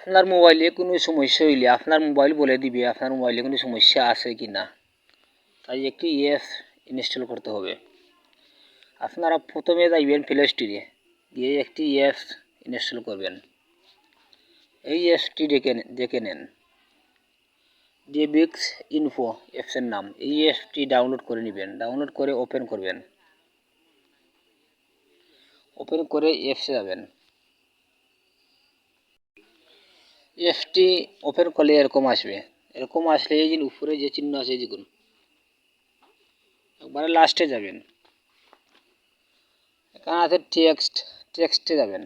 আপনার মোবাইলে কোনো সমস্যা হইলে আপনার মোবাইল বলে দিবে আপনার মোবাইলে কোনো সমস্যা আছে কি না। তাই একটি ইয়েস ইনস্টল করতে হবে। আপনারা প্রথমে যাইবেন প্লে স্টোরে গিয়ে একটি ইয়েস ইনস্টল করবেন। এই অ্যাপসটি ডেকে দেখে নেন। ডেবিক্স ইনফো অ্যাপসের নাম। এই অ্যাপসটি ডাউনলোড করে নেবেন। ডাউনলোড করে ওপেন করবেন। ওপেন করে অ্যাপসে যাবেন। অ্যাপসটি ওপেন করলে এরকম আসবে। এরকম আসলে এই যে উপরে যে চিহ্ন আছে, এই দেখুন। একবারে লাস্টে যাবেন। এখানে আছে টেক্সট টেক্সটে যাবেন।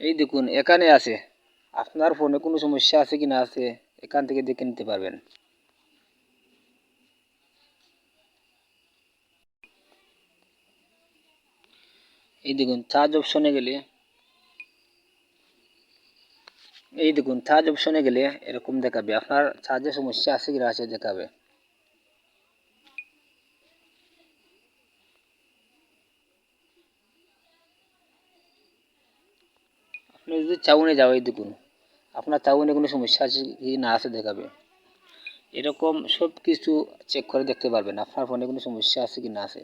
এই দেখুন, এখানে আছে। আপনার ফোনে কোনো সমস্যা আছে কি না আছে, এখান থেকে দেখে নিতে পারবেন। এই দেখুন চার্জ অপশনে গেলে এই দেখুন চার্জ অপশনে গেলে এরকম দেখাবে। আপনার চার্জের সমস্যা আছে কিনা আছে দেখাবে। আপনি যদি চাউনে যাও, এই দেখুন, আপনার চাউনে কোনো সমস্যা আছে কি না আছে দেখাবে। এরকম সব কিছু চেক করে দেখতে পারবেন, আপনার ফোনে কোনো সমস্যা আছে কি না আছে।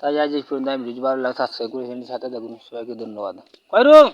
তাই আজ এই পর্যন্ত আমি ভিডিও ভালো লাগে সাবস্ক্রাইব করে সাথে দেখুন সবাইকে ধন্যবাদ। কয়রুম